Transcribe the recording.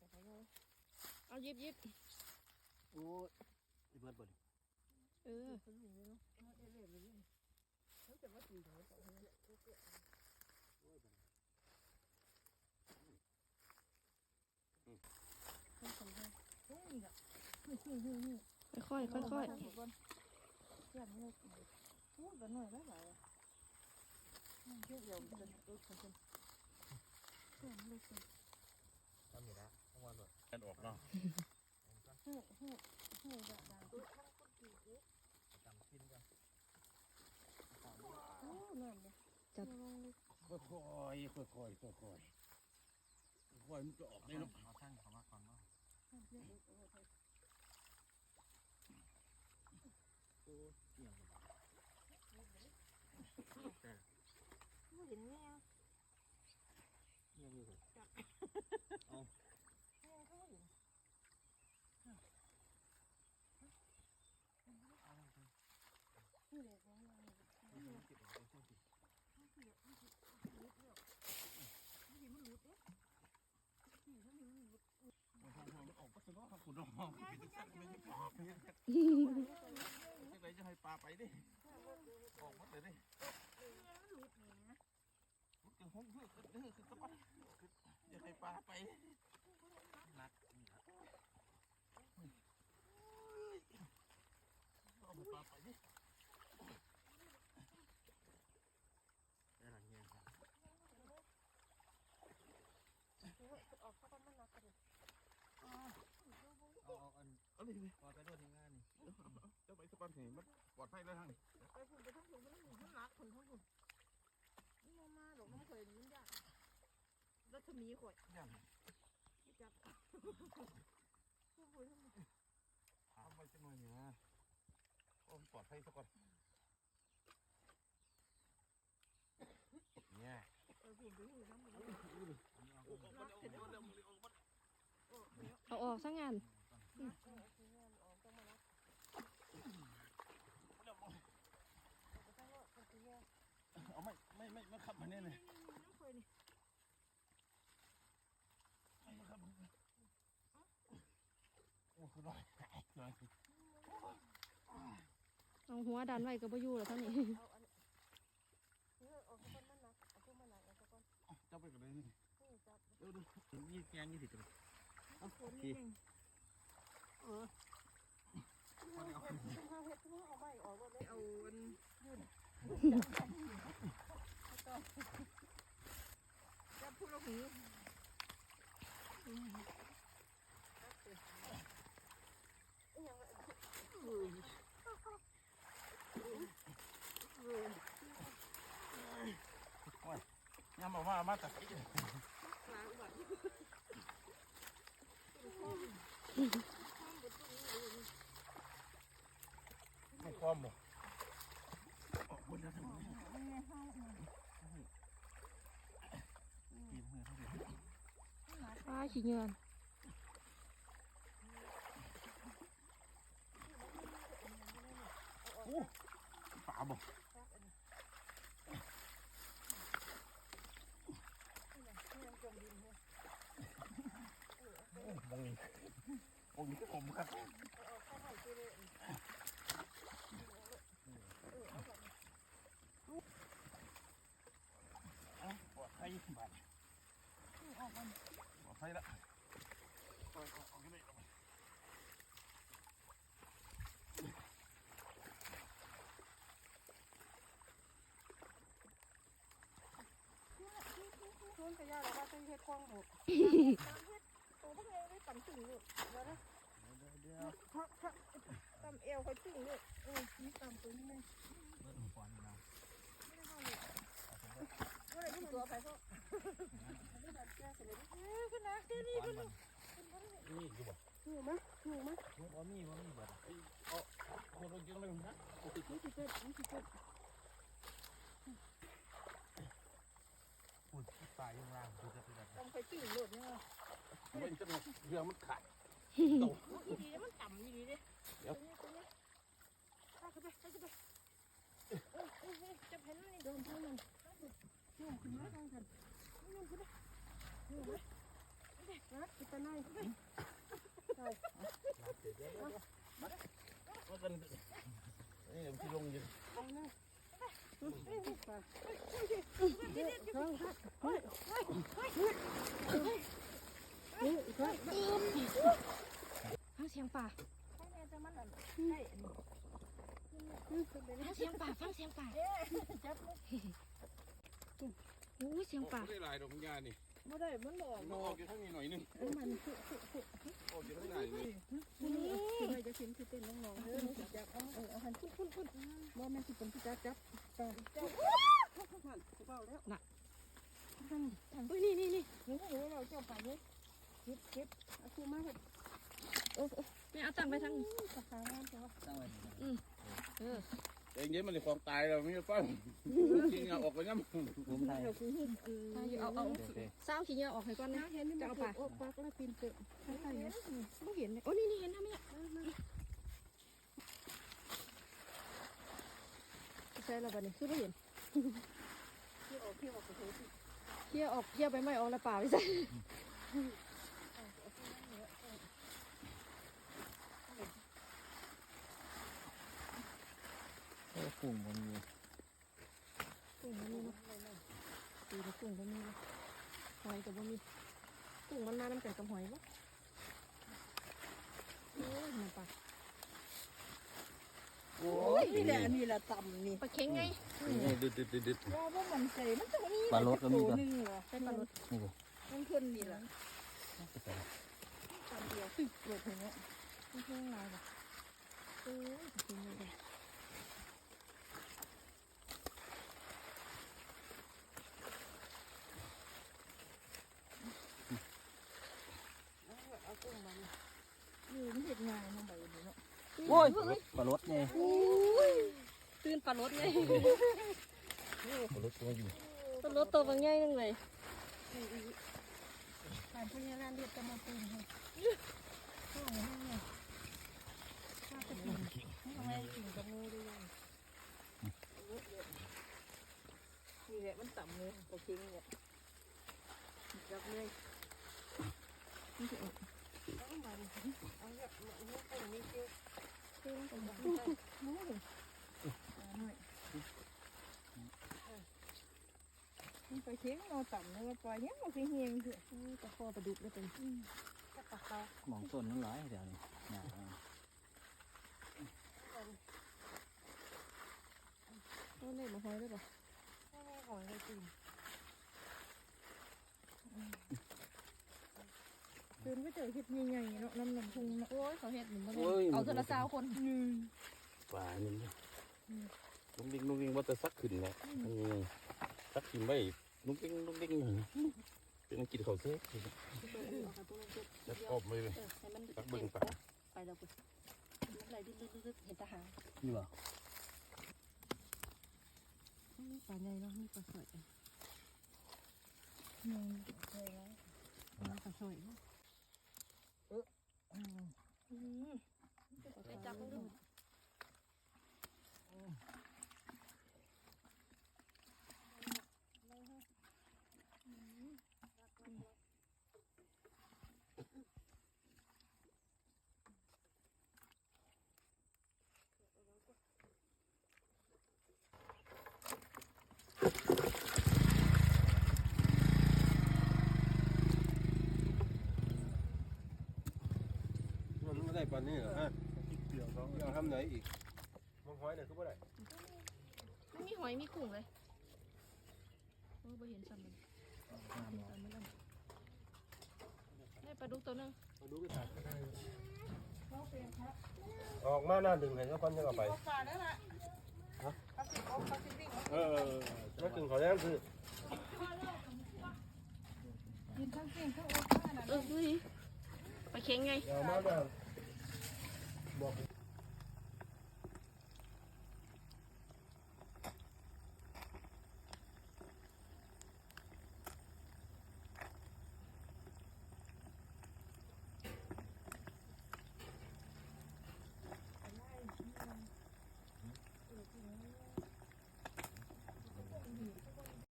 จะไปเลยเอายิบยิบโอ้ยไอ้เบิดบ่ดิเออคนหนึ่งเนาะเอาเอเล่ไปเลยเขาจะว่าตีหัวสองเนี่ยโอ้ยบ่ดิคนสองคนโอ้ยนี่อะนี่นี่นี่นี่ค่อยค่อยค่อยเพื่อนลูกพูดกันหน่อยได้ไหมเยอะเดี๋ยวจะเออคนคนเพื่อนลูกทำอยู่แล้วทั้งวั นเลยกันออกเนาะเฮ้ยเฮ้ยเฮ้ยดังดังจำชิ้นกันโอ้นั่นเลยค่อยค่อยค่อยค่อยค่อยค่อยค่อยมันจะออกได้เนาะเอาช่างเขามาก่อนเนาะโอ้ยเกี่ยงเลย เห็นไหมอะ เกี่ยงอยู่เลย นี่เลยนี่เลย เอาเก็บเอาช่างสิ มันทางมันออก ก็สนุกครับคุณองเป็นสัตว์ไม่ใช่ปลาไม่ใช่จะไหนจะให้ปลาไปดิออกมาเลยดิหลุดเนจะห้องเพื่อคืออคือตะปันจะให้ปลาไป นักนี่ละ เอาปลาไปดิ ได้หลังเงี้ยครับ ออกเข้าไปมันนักเลย เอาเอาอั นเอดไปด้วยที่งานนี่จะไปสปันเห็นมันปลอดภัยแล้วทางไปพุ่งไปทั้งพุ่งไปทั้งพุ่งทั้งนักคนทั้งพุ่งนี่มามาหลงน้ำเคยนยากแล้วถ้ามีข่อยย่างจับพุ่งไปทั้งพุ่งทำไปจังหน่อยเนี่ยโอ้ปลอดภัยสักก่อนเนี่ยเออพุ่งไปทั้งทั้งพุ่งออกมออกออกมาเอาออกซะงาน นักเออคือเงินออกต้องมานักไปทั้งว่าคนคือเงิน เอา ไม่ไม่ไม่ไม่ขับมาเนี่ยเลยน้ำเคยนี่ไม่ขับโอ้คือร้อยร้อยเอาหัวดันไว้กับบ่อยู่แล้วเท่านี้เอาอันนี้ออกก้อนมันนักเอาพุ่งมันนักเอาก้อนจับไปกันเลยนี่นี่จับเดี๋ยวดูยี่แกงยี่สิบตัวคนนี่เองเออเอาเห็ดเอาเห็ดเอาใบออกมาเลยเอา อันยื่นจับพูดเราหูยั ปลาขี้เงินป่าบ่มองนี่มองนี่ก็ผมครับป ลอดภัยบ้านปลอดภัยละปล่อยออกกันเลยชวนไปย่าเราว่าจะเฮ็ดคลองหมดตามเฮ็ดโตพวกไงได้ต่ำตึงอยู่เดี๋ยวนะเดี๋ยวต่ำเอวเขาตึงอยู่เออนี่ต่ำตัวนี้เลยเบิดหัวนี่นะไม่ได้เข้าเลยก็เลยที่ ตัวไปเขาไม่ได้แก้เสร็จเลยเฮ้ยคุณนะเนี้ควันมันนี่ดูบ่ถูกไหมถูกไหมบ่มีบ่มีเบิดคนเราเยอะเลยนะนี่คือเจ็ดนี่คือเจ็ดฝุ่นตายยังล่างคือจะเป็นแบบต่ำไปตึงหลดเนี่ยมันจะเรือมันขาดอีดีมันต่ำอีดีเลยตัวนี้ตัวนี้ข้าขึ้นไปข้าขึ้นไปเออเออจะเห็นนี่โดนท่ามันนุ่มขึ้นมาทางกันนุ่มขึ้น หมนะ กินไปหน่อย ว่ากันนี่พี่ลงยืน ฟังเสียงป่า ให้แม่จะมันอันให้อันนี้ ฟังเสียงป่าฟังเสียงป่า จับอู้เสียงป่าได้ลายดอกยานี่บ่ได้มันบ่ออกมันออกอยู่ข้างนี้หน่อยนึงเอ้ยมันคือคือออกอยู่ข้างในนี่นี่คือให้จะชิมที่เต้นน้องๆเด้อสิจับเอาเออเอาหันพุ่นพุ่นพุ่นบ่แม่นสิเป็นผู้จับจับตอนจับนั่นเบาแล้ว เฮ้ยนี่นี่นี่ นี่นี่เราเจ้าไปนี่เก็บเก็บเอาคู่มาเฮ็ดโอ้โอ้ นี่เอาตั้งไปทาง กระถางนั่นจ้ะ ตั้งไว้ เออ เองเย็นมันเลยของตายแล้วไม่ใช่ป้าจริงอะออกไปงั้นผมไทยเราคือเฮ็ดเออเอาอยู่เอาเอาโอเคเศร้าขี้เหงื่อออกให้ก่อนนะเห็นนี่มันโอ้ปักแล้วปีนเตะใช่ๆเนี่ยไม่เห็นเลยโอ้นี่นี่เห็นนะแม่ใช่แล้วบัดนี้คือไม่เห็นที่ออกที่ออกไปเถอะเที่ยออกเที่ยไปไม่ออกแล้วป่าไปใส่ โอ้กุ้งมันมีกุ้งมันมีเนาะตีแล้วกุ้งก็มีเนาะหอยกับบ่มีกุ้งมันมาน้ำกันกับหอยปะโอ้ยมันปลาโอ้โอ้ยนี่แหละนี่แหละต่ำนี่ปลาเค็งไงยดึดดึดดึดดึดว่าว่ามันใจมันจะมีปลาลดก็มีตัวกันหนึงเหรอใช่ปลารสนี่บ่มันคนนี่แหละก็ไปตามเดียวตึกเปิดเห็นไหมมันเค็งลายปะโอ้ยปลาเค็งเลย เอากุ้งมานี่ยืนเห็ดงานลงไปอยู่เนาะ โอ้ ยปลาลดไงตื่นปลารสไงปลาลดตัวอยู่ปลารสตัวบางใหญ่นึงเลยการพญานาคเรียกจะมาปูนให้ข้าวให้ไงข้าวจะกินทำไมกินกับมือด้วยกันนี่แหละมันต่ำเลยโอเคนี่แหละจับเลยนี่จะออกเอามาดิเอาแบบนี้ไปนี่เจ้าเจ้าไปแบบนี้ไปนู้นเลยอ่าหน่อย มันไปเชียงเราต่ำเลยว่าปล่อยเนี้ยมันคือเฮียงคืออืมปลาคอปลาดุกเลยเป็นจะปากเขามองต้นนั้นหลายเดี๋ยวนี้หนาโอ้เล่มาหอยได้ปะไม่ไม่หอยเลยจริง ตื่นไปเจอเห็ดใหญ่ๆเนาะน้ำหนักพุงเนาะโอ้ยเขาเห็ดหนึ่งมาโอ้ย เอาเทอละสาวคนอืมปลานี่ลุงดิ้งลุงดิ้งว่าจะซักขึ้นแหล้วนี่ซักขึ้นไว้ลุงดิ้งลุงดิ้งเป็นกินข้าวเซ่จะกรอบเลยเออให้มันซักเบิ่งปลาไปแล้วปุ๊บอะไรดิ้นลึกๆเห็นทหารนี่บ่ปลาใหญ่เนาะนี่ปลาสวยอืมเคยไหมปลาสวยเนาะ อืมไปจับมันดู ปานนี้หรอฮะเดี๋ยวเขาเอาทำไหนอีกมันห้อยเนี่ยคือบ่ได้มันมีหอยมีกุ้งเลยโอ้ไ่เห็นซ้ำมันเห็นซ้ำมันแล้วได้ปลาดุกตัวหนึงมาดูกันออกมาหน้าดึงเห็นแล้วก่อนยังเอาไปปลาได้ละเขาสิเขาเขาสิวิ่งเออแล้วดึงเขาแล้วคือกินทั้งเสียงทั้งโอ๊ตทั้งอันนั้นเออดูดิปลาเค็งไง เอามาแล้ว บอก